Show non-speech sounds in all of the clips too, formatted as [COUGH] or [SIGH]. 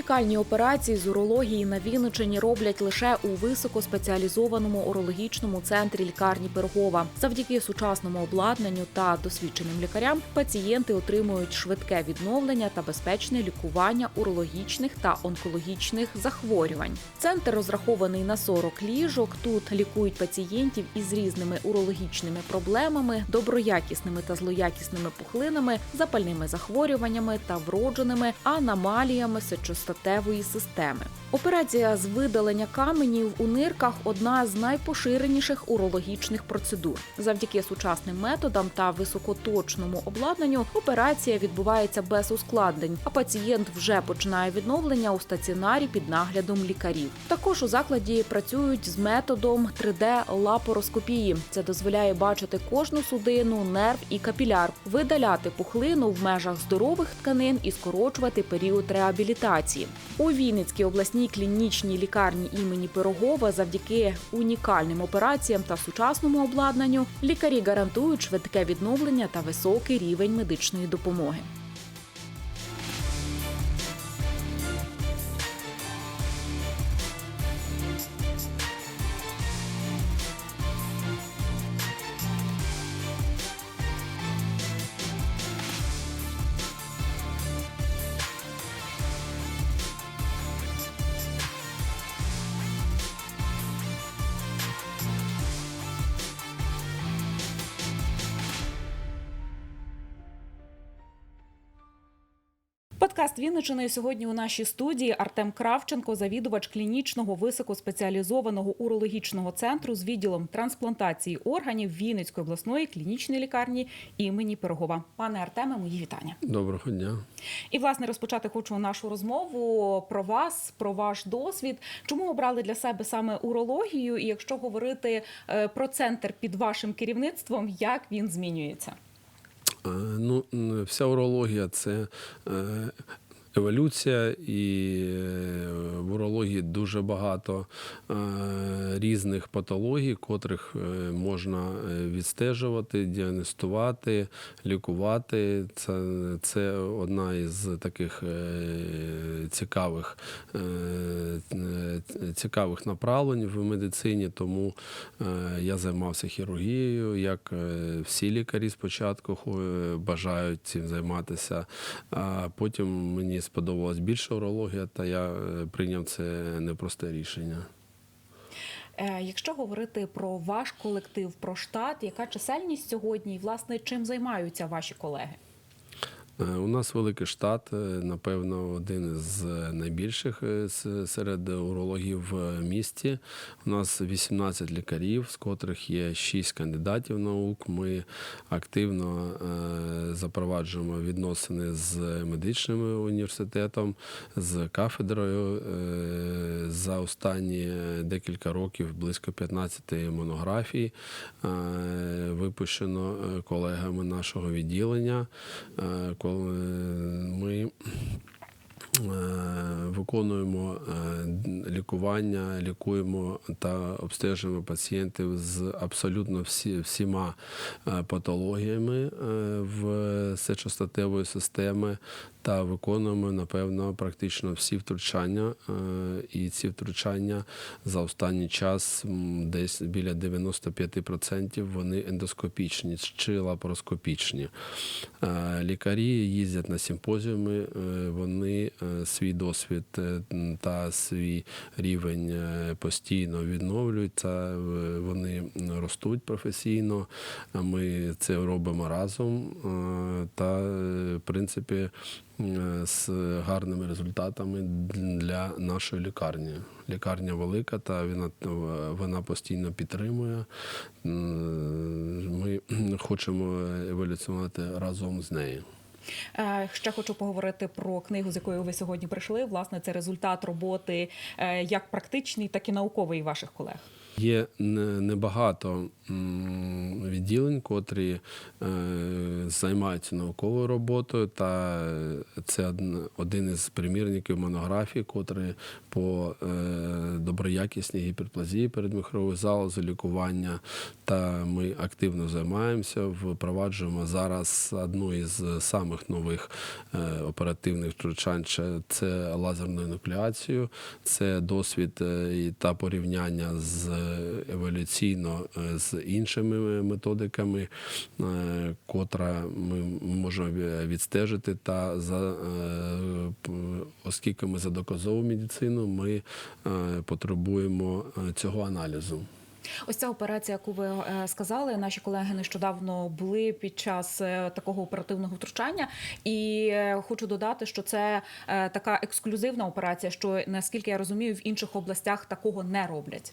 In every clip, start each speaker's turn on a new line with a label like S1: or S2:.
S1: Унікальні операції з урології на Вінниччині роблять лише у високоспеціалізованому урологічному центрі лікарні Пирогова. Завдяки сучасному обладнанню та досвідченим лікарям пацієнти отримують швидке відновлення та безпечне лікування урологічних та онкологічних захворювань. Центр розрахований на 40 ліжок. Тут лікують пацієнтів із різними урологічними проблемами, доброякісними та злоякісними пухлинами, запальними захворюваннями та вродженими аномаліями сечостатевої системи. Операція з видалення каменів у нирках одна з найпоширеніших урологічних процедур. Завдяки сучасним методам та високоточному обладнанню операція відбувається без ускладнень, а пацієнт вже починає відновлення у стаціонарі під наглядом лікарів. Також у закладі працюють з методом 3D-лапароскопії. Це дозволяє бачити кожну судину, нерв і капіляр, видаляти пухлину в межах здорових тканин і скорочувати період реабілітації. У Вінницькій обласній клінічній лікарні імені Пирогова завдяки унікальним операціям та сучасному обладнанню лікарі гарантують швидке відновлення та високий рівень медичної допомоги. Вінничини сьогодні у нашій студії Артем Кравченко, завідувач клінічного високоспеціалізованого урологічного центру з відділом трансплантації органів Вінницької обласної клінічної лікарні імені Пирогова. Пане Артеме, мої вітання.
S2: Доброго дня.
S1: І власне розпочати хочу нашу розмову про вас, про ваш досвід. Чому обрали для себе саме урологію? І якщо говорити е, про центр під вашим керівництвом, як він змінюється?
S2: Е, Ну, вся урологія це е, еволюція, і е, в урології дуже багато е, різних патологій, котрих е, можна відстежувати, діагностувати, лікувати. Це, це одна із таких цікавих, цікавих направлень в медицині, тому я займався хірургією, як всі лікарі спочатку бажають цим займатися. А потім мені сподобалась більше урологія, та я е, прийняв це непросте рішення.
S1: Е, Якщо говорити про ваш колектив, про штат, яка чисельність сьогодні, і власне чим займаються ваші колеги?
S2: Е, У нас великий штат, е, напевно, один з найбільших е, серед урологів в місті. У нас 18 лікарів, з котрих є 6 кандидатів наук. Ми активно запроваджуємо відносини з медичним університетом, з кафедрою. За останні декілька років близько 15 монографій випущено колегами нашого відділення. Е, коли ми е, виконуємо е, лікування, лікуємо та обстежуємо пацієнтів з абсолютно всі, всіма е, патологіями е, в сечостатевої системи та виконуємо, напевно, практично всі втручання. е, І ці втручання за останній час десь біля 95% вони ендоскопічні чи лапароскопічні. Е, Лікарі їздять на симпозіуми, е, вони е, свій досвід е, та свій рівень е, постійно відновлюють. Та е, вони ростуть професійно. Ми це робимо разом. Та, в принципі, з гарними результатами для нашої лікарні. Лікарня велика, та вона, вона постійно підтримує. Ми [CLEARS THROAT] хочемо еволюціонувати разом з нею.
S1: Е, Ще хочу поговорити про книгу, з якою ви сьогодні прийшли. Власне, це результат роботи е, як практичний, так і науковий ваших колег.
S2: Є небагато відділень, котрі е, займаються науковою роботою, та це один із примірників монографії, котрі по е, доброякісній гіперплазії передмихрової залози, лікування. Та ми активно займаємося, впроваджуємо зараз одну із самих нових е, оперативних втручань. це- лазерну інуклеацію, це досвід та порівняння з еволюційно е, з іншими методиками, е, котра ми можемо відстежити. Та за е, оскільки ми за доказову медицину, ми е, потребуємо е, цього аналізу.
S1: Ось ця операція, яку ви е, сказали, наші колеги нещодавно були під час е, такого оперативного втручання, і е, хочу додати, що це е, така ексклюзивна операція, що наскільки я розумію, в інших областях такого не роблять.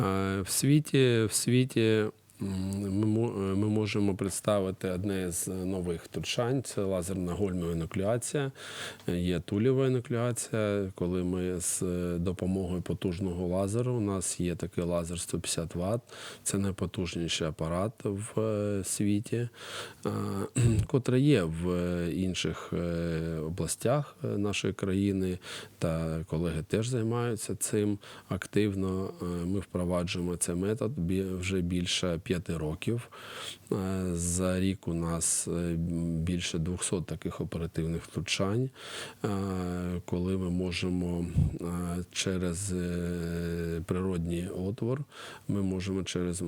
S2: Е, В світі, в світі ми, е, ми можемо представити одне з нових втручань це лазерна гольмова інуклеація. Е, Є тулєва інуклеація, коли ми з е, допомогою потужного лазеру, у нас є такий лазер 150 Вт, це найпотужніший апарат в е, світі, е, [CLEARS THROAT] котрий є в е, інших е, областях е, нашої країни, та колеги теж займаються цим активно. Е, Ми впроваджуємо цей метод вже більше п'яти років. Е, За рік у нас е, більше 200 таких оперативних втручань, е, коли ми можемо через природній отвор, ми можемо через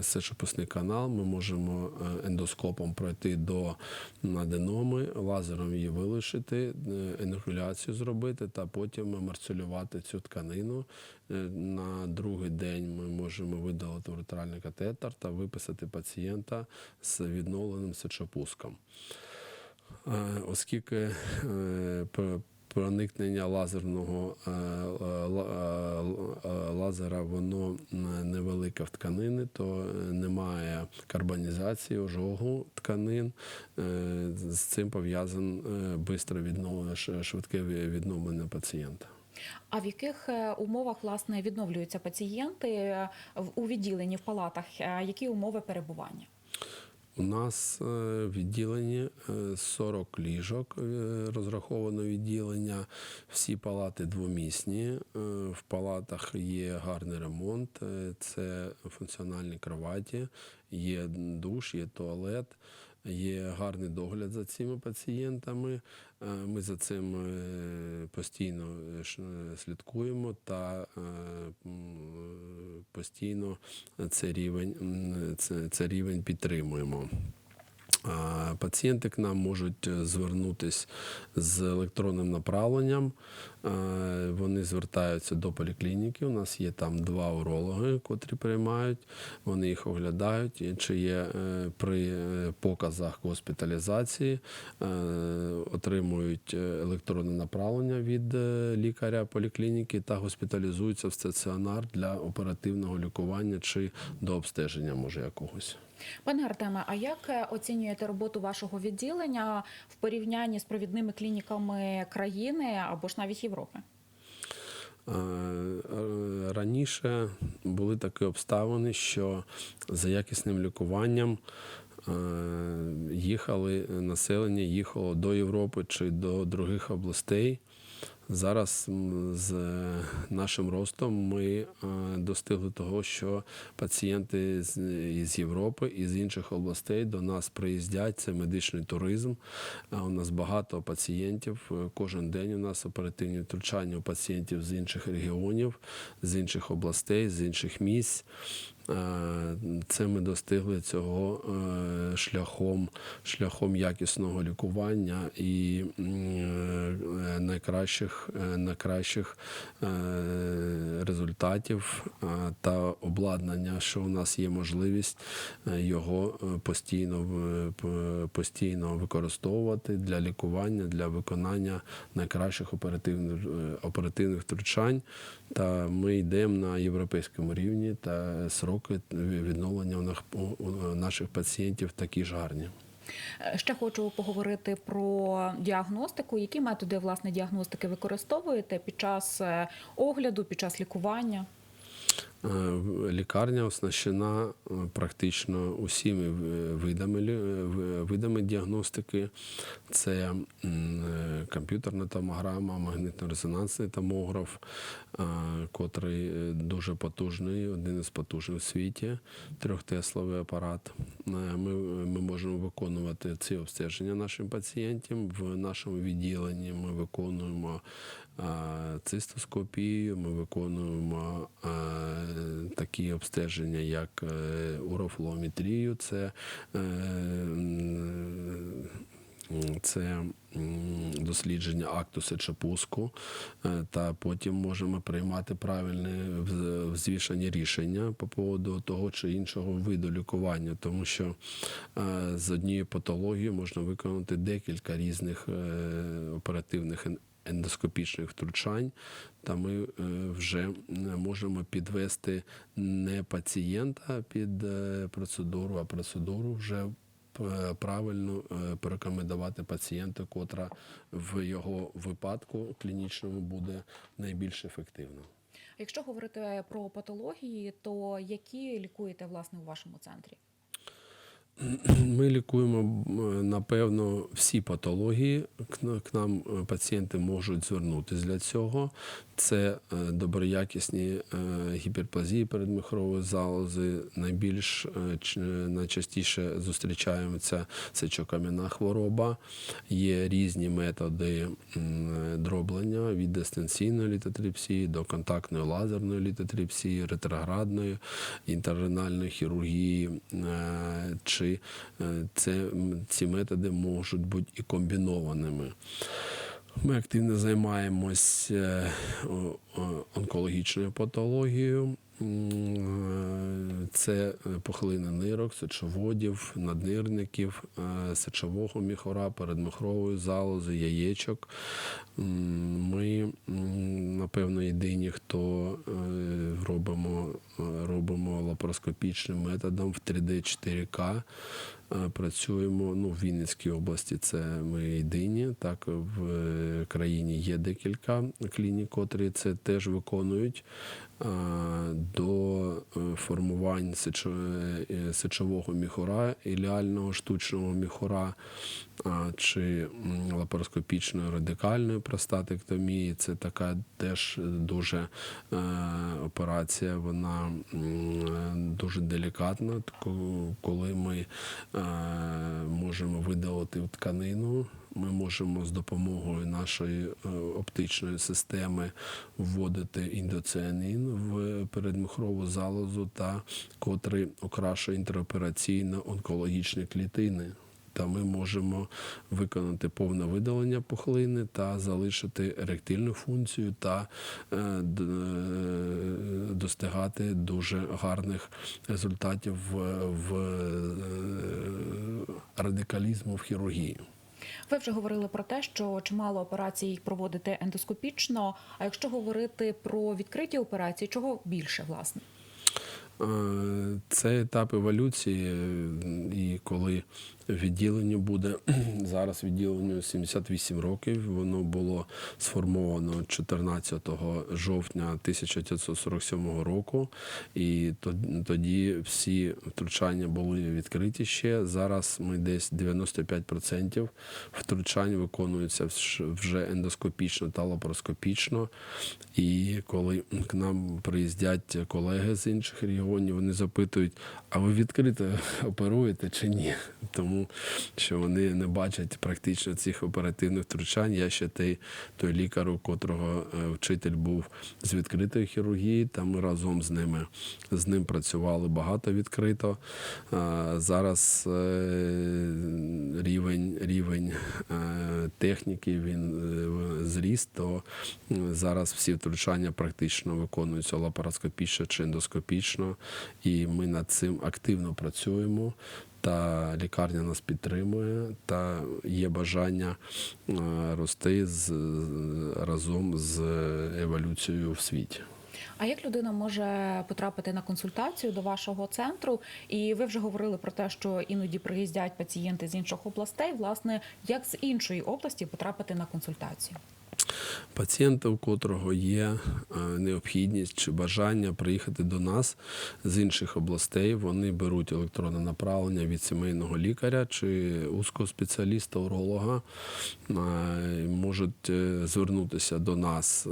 S2: сечописний канал, ми можемо ендоскопом пройти до аденоми, лазером її вилишити, інокуляцію зробити та потім марцелювати цю тканину. Е, На другий день ми можемо видалити уретральний катетер та виписати пацієнта з відновленим сечопуском. Е, Оскільки е, проникнення лазерного ла- лазера воно невелике в тканини, то немає карбонізації ожогу тканин. З цим пов'язан швидке відновлення, швидке відновлення пацієнта.
S1: А в яких е, умовах власне відновлюються пацієнти е, у відділенні в палатах? Е, Які умови перебування?
S2: У нас в відділенні е, 40 ліжок розраховано відділення. Всі палати двомісні. В палатах є гарний ремонт, це функціональні кроваті, є душ, є туалет. Є гарний догляд за цими пацієнтами. Е, Ми за цим е, постійно е, слідкуємо та постійно цей рівень, м, це, це рівень підтримуємо. Пацієнти к нам можуть звернутися з електронним направленням. Е, Вони звертаються до поліклініки. У нас є там два урологи, котрі приймають. Вони їх оглядають. Чи є е, при е, показах госпіталізації, отримують електронне направлення від лікаря поліклініки та госпіталізуються в стаціонар для оперативного лікування чи до обстеження може якогось.
S1: Пане Артеме, а як оцінюєте роботу вашого відділення в порівнянні з провідними клініками країни або ж навіть Європи?
S2: Е, е, Раніше були такі обставини, що за якісним лікуванням е, їхали населення, їхало до Європи чи до других областей. Зараз з нашим ростом ми е, достигли того, що пацієнти з Європи і з інших областей до нас приїздять. Це медичний туризм. У нас багато пацієнтів. Е, Кожен день у нас оперативні втручання у пацієнтів з інших регіонів, з інших областей, з інших місць. Е, Це ми достигли цього е, шляхом, шляхом якісного лікування і е, найкращих, найкращих результатів та обладнання, що у нас є можливість його постійно, постійно використовувати для лікування, для виконання найкращих оперативних, оперативних втручань. Та ми йдемо на європейському рівні, та сроки відновлення у наших пацієнтів такі ж гарні.
S1: Ще хочу поговорити про діагностику. Які методи власне діагностики використовуєте під час е, огляду, під час лікування?
S2: Е, Лікарня оснащена е, практично усіми е, видами, в- видами діагностики. Це комп'ютерна томограма, магнітно-резонансний томограф, котрий дуже потужний, один із потужних у світі, трьохтесловий апарат. Ми, ми можемо виконувати ці обстеження нашим пацієнтам. В нашому відділенні ми виконуємо цистоскопію, ми виконуємо такі обстеження, як е, урофлометрію, це, е, це дослідження акту сечопуску, е, та потім можемо приймати правильне вз- взвішані рішення по поводу того чи іншого виду лікування, тому що з однією патологією можна виконати декілька різних оперативних ендоскопічних втручань, та ми е, вже можемо підвести не пацієнта під е, процедуру, а процедуру вже правильно е, порекомендувати пацієнту, котра в його випадку клінічному буде найбільш ефективна.
S1: Якщо говорити про патології, то які лікуєте власне у вашому центрі? [CLEARS THROAT]
S2: Ми лікуємо напевно всі патології. К нам е, пацієнти можуть звернутися для цього. Це е, доброякісні е, гіперплазії передмихрової залози. Найбільш е, найчастіше зустрічається сечокам'яна хвороба. Є різні методи е, дроблення від дистанційної літотріпсії до контактної лазерної літотріпсії, ретроградної інтерренальної хірургії. е, Чи е, це, ці методи можуть бути і комбінованими. Ми активно займаємось е, онкологічною патологією. Е, Це пухлини нирок, сечоводів, наднирників, е, сечового міхора, передмихрової залози, яєчок. Ми, напевно, єдині, хто е, робимо, е, робимо лапароскопічним методом в 3D 4К. Е, Працюємо ну, в Вінницькій області. Це ми єдині. Так в е, країні є декілька клінік, котрі це теж виконують. Е, До е, формувань е, сечового міхура, іліального штучного міхура чи лапароскопічної радикальної простатектомії. Це така теж дуже операція. Вона дуже делікатна, коли ми можемо видалити тканину. Ми можемо з допомогою нашої е, оптичної системи вводити індоціанін в передмихрову залозу, та котрий окрашує інтеропераційно онкологічні клітини. Та ми можемо виконати повне видалення пухлини та залишити еректильну функцію та е, е, достигати дуже гарних результатів в, радикалізму в хірургії.
S1: Ви вже говорили про те, що чимало операцій проводити ендоскопічно. А якщо говорити про відкриті операції, чого більше власне?
S2: Е, Це етап еволюції, е, і коли відділенню буде [CLEARS THROAT] зараз відділенню 78 років, воно було сформовано 14 жовтня 1947 року, і тоді всі втручання були відкриті ще. Зараз ми десь 95% втручань виконуються вже ендоскопічно та лапароскопічно. І коли к нам приїздять колеги з інших регіонів, вони запитують, а ви відкрито [LAUGHS] оперуєте чи ні? Тому що вони не бачать практично цих оперативних втручань. Я ще той, той лікар, у котрого е, вчитель був з відкритої хірургії, там ми разом з ними з ним працювали багато відкрито. Зараз е, рівень, рівень е, техніки він е, зріс, то е, зараз всі втручання практично виконуються лапароскопічно чи ендоскопічно, і ми над цим активно працюємо. Та лікарня нас підтримує, та є бажання е, рости з, разом з еволюцією в світі.
S1: А як людина може потрапити на консультацію до вашого центру? І ви вже говорили про те, що іноді приїздять пацієнти з інших областей. Власне, як з іншої області потрапити на консультацію?
S2: Пацієнта, у котрого є е, необхідність чи бажання приїхати до нас з інших областей, вони беруть електронне направлення від сімейного лікаря чи узкого спеціаліста, уролога, е, можуть е, звернутися до нас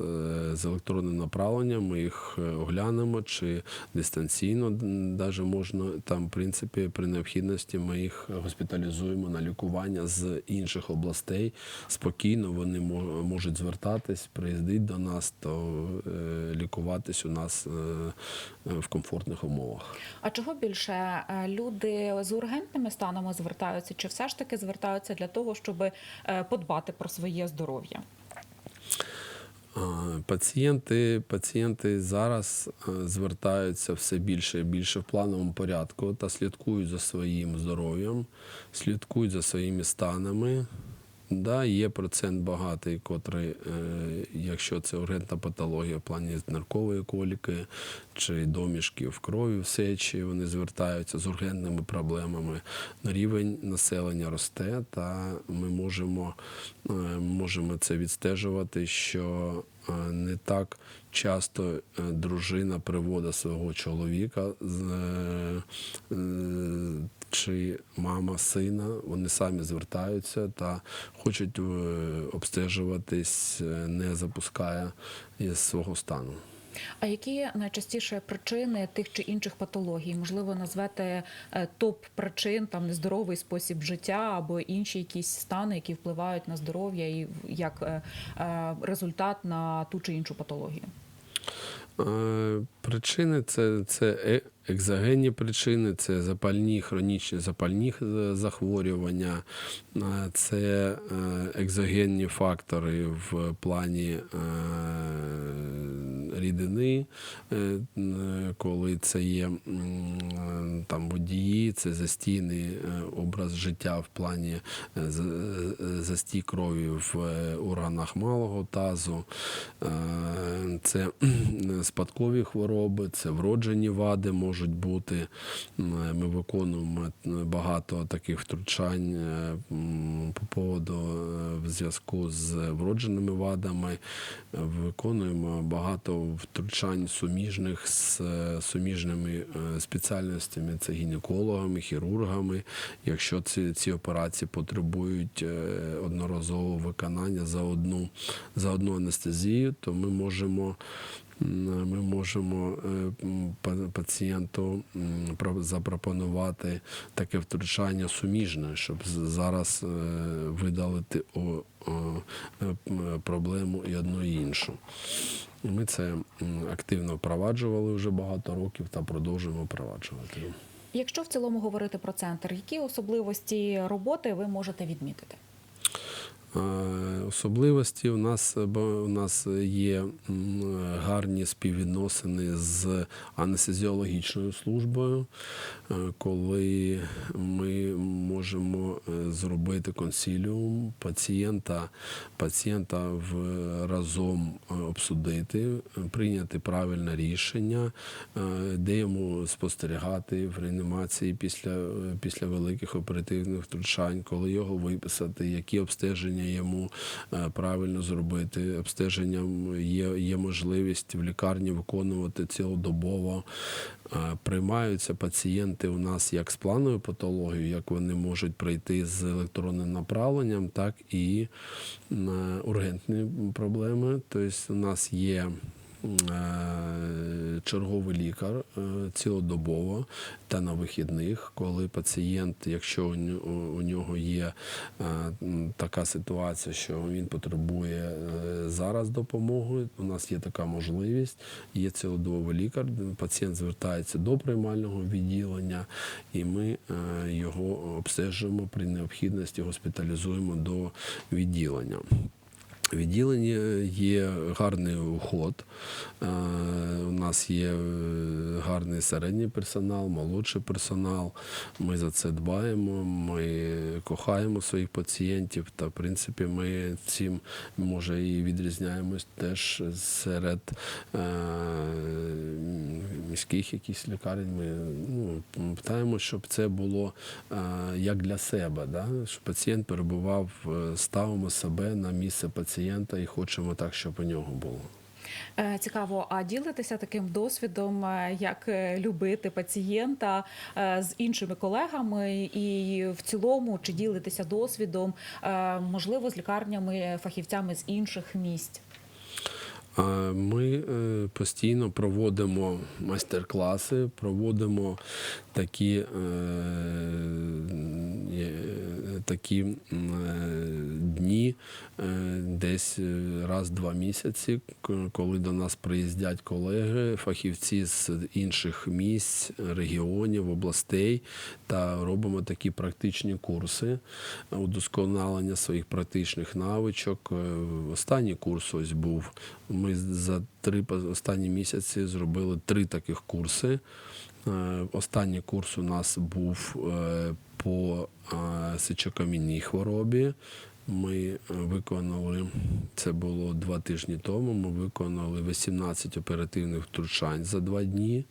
S2: з електронним направленням. Ми їх оглянемо чи дистанційно навіть можна там, в принципі, при необхідності ми їх госпіталізуємо на лікування з інших областей. Спокійно вони мо- можуть звертатись, приїздити до нас, то е, лікуватись у нас е, в комфортних умовах.
S1: А чого більше Е, люди з ургентними станами звертаються, чи все ж таки звертаються для того, щоб подбати про своє здоров'я?
S2: Пацієнти, пацієнти зараз звертаються все більше і більше в плановому порядку та слідкують за своїм здоров'ям, слідкують за своїми станами. Да, є процент багатий, котрий, е, якщо це ургентна патологія в плані наркової коліки чи домішків крові в сечі, вони звертаються з ургентними проблемами. Рівень населення росте, та ми можемо, е, можемо це відстежувати, що е, не так часто дружина приводить свого чоловіка чи мама сина, вони самі звертаються та хочуть е, обстежуватись, е, не запускає із свого стану.
S1: А які найчастіше причини тих чи інших патологій? Можливо, назвете е, топ причин, там нездоровий спосіб життя або інші якісь стани, які впливають на здоров'я і як результат на ту чи іншу патологію?
S2: Причини це, це екзогенні причини, це запальні, хронічні запальні е, захворювання, е, це е, екзогенні фактори в плані рідини, коли це є там водії, це застійний образ життя в плані застій крові в органах малого тазу, це спадкові хвороби, це вроджені вади можуть бути. Ми виконуємо багато таких втручань е, по поводу е, в зв'язку з вродженими вадами. Е, Виконуємо багато втручань суміжних з е, суміжними е, спеціальностями, це гінекологами, хірургами. Якщо ці, ці операції потребують е, одноразового виконання за одну, за одну анестезію, то ми можемо. Ми можемо е, пацієнту про- запропонувати таке втручання суміжне, щоб зараз е, видалити е, проблему і одну і іншу. Ми це активно впроваджували вже багато років та продовжуємо впроваджувати.
S1: Якщо в цілому говорити про центр, які особливості роботи ви можете відмітити?
S2: Е, Особливості у нас у нас є гарні співвідносини з анестезіологічною службою, е, коли ми можемо е, зробити консиліум пацієнта, пацієнта в разом обсудити, прийняти правильне рішення, де йому спостерігати в реанімації після, після великих оперативних втручань, коли його виписати, які обстеження йому е, правильно зробити. Обстеженням є, є можливість в лікарні виконувати цілодобово. Е, Приймаються пацієнти у нас як з плановою патологією, як вони можуть прийти з електронним направленням, так і на ургентні проблеми. Тобто у нас є е, черговий лікар е, цілодобово та на вихідних, коли пацієнт, якщо у нього є е, така ситуація, що він потребує е, зараз допомоги, у нас є така можливість, є цілодобовий лікар, пацієнт звертається до приймального відділення, і ми е, його обстежуємо при необхідності, госпіталізуємо до відділення. Відділенні є гарний уход. Е, У нас є е, гарний середній персонал, молодший персонал. Ми за це дбаємо. Ми кохаємо своїх пацієнтів. Та в принципі ми цим може і відрізняємось теж серед е, міських якихось лікарень. Ми ну, питаємо, щоб це було як для себе, да? щоб пацієнт перебував, ставимо себе на місце пацієнта і хочемо так, щоб у нього було.
S1: Е, Цікаво, а ділитися таким досвідом, е, як е, любити пацієнта з іншими колегами, і в цілому чи ділитися досвідом, можливо, з лікарнями, фахівцями з інших місць.
S2: Ми постійно проводимо майстер-класи, проводимо такі, такі е, дні е, десь е, раз-два місяці, коли до нас приїздять колеги, фахівці з інших місць, регіонів, областей, та робимо такі практичні курси удосконалення своїх практичних навичок. Останній курс ось був. Ми за три останні місяці зробили три таких курси. Останній курс у нас був по сичокамінній хворобі. Ми виконали, це було два тижні тому, ми виконали 18 оперативних втручань за два дні.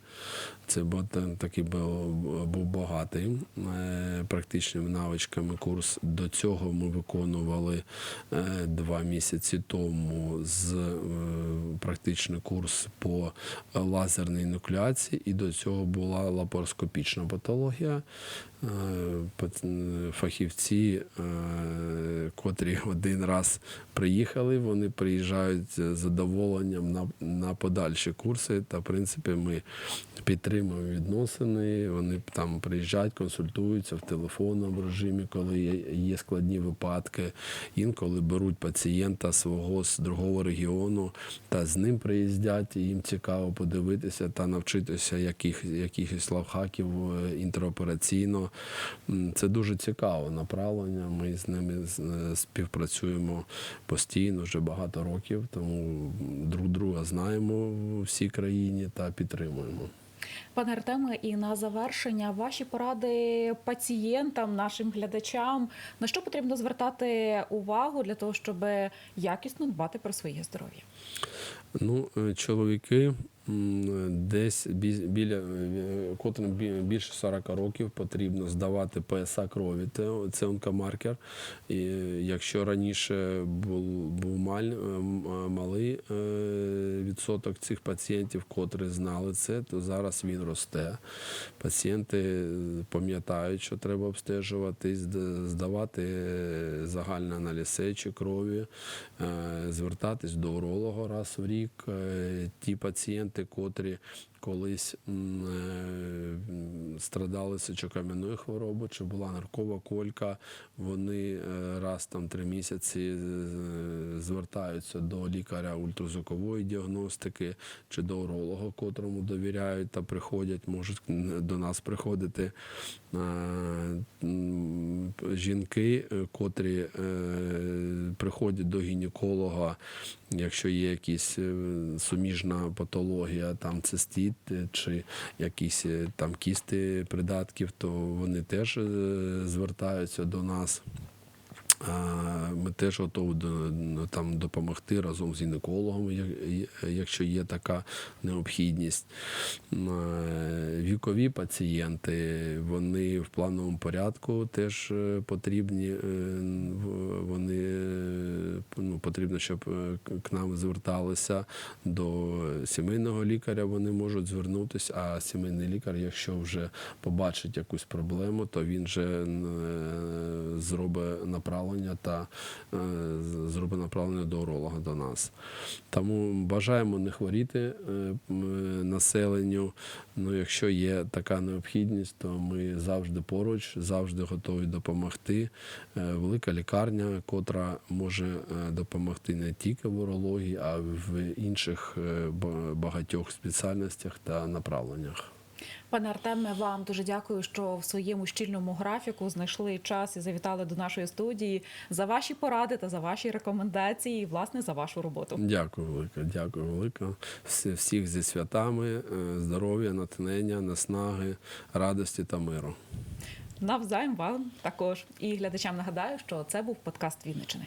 S2: Це був такий був, багатий е, практичними навичками курс. До цього ми виконували е, два місяці тому з е, практичний курс по лазерній нуклеації, і до цього була лапароскопічна патологія. Фахівці, котрі один раз приїхали, вони приїжджають з задоволенням на, на подальші курси. Та, в принципі, ми підтримуємо відносини. Вони там приїжджають, консультуються в телефонному режимі, коли є, складні випадки. Інколи беруть пацієнта свого з другого регіону та з ним приїздять, і їм цікаво подивитися та навчитися яких, якихось лавхаків е, інтеропераційно. Це дуже цікаве направлення. Ми з ними співпрацюємо постійно вже багато років, тому друг друга знаємо в всій країні та підтримуємо.
S1: Пане Артеме, і на завершення ваші поради пацієнтам, нашим глядачам, на що потрібно звертати увагу для того, щоб якісно дбати про своє здоров'я?
S2: Ну, е, чоловіки десь біля е, котрим більше 40 років потрібно здавати ПСА крові. Це, онкомаркер. І е, якщо раніше був, був е, малий відсоток цих пацієнтів, котрі знали це, то зараз він росте. Пацієнти пам'ятають, що треба обстежуватись, здавати загальний аналіз сечі крові, звертатись до уролога раз в рік. Ті пацієнти, котрі колись е, страдали сечокам'яною хворобою, чи була наркова колька, вони е, раз там три місяці звертаються до лікаря ультразвукової діагностики чи до уролога, котрому довіряють та приходять, можуть до нас приходити. Е, Жінки, котрі приходять до гінеколога, якщо є якісь суміжна патологія, там цистит е, чи якісь е, там кісти придатків, то вони теж е, звертаються до нас. Ми теж готові ну, там, допомогти разом з гінекологом, якщо є така необхідність. Вікові пацієнти, вони в плановому порядку теж е, потрібні. е, Вони е, ну, потрібно, щоб к- нам зверталися до сімейного лікаря. Вони можуть звернутися. А сімейний лікар, якщо вже побачить якусь проблему, то він вже зробить направлення та е, зробить направлення до уролога до нас. Тому бажаємо не хворіти е, населенню. Ну, якщо є така необхідність, то ми завжди поруч, завжди готові допомогти. Е, Велика лікарня, котра може допомогти не тільки в урології, а й в інших багатьох спеціальностях та направленнях.
S1: Пане Артеме, вам дуже дякую, що в своєму щільному графіку знайшли час і завітали до нашої студії за ваші поради та за ваші рекомендації, і власне за вашу роботу.
S2: Дякую велике, дякую велике. Всіх зі святами, е, здоров'я, натхнення, наснаги, радості та миру.
S1: Навзаєм вам також. І глядачам нагадаю, що це був подкаст Вінничини.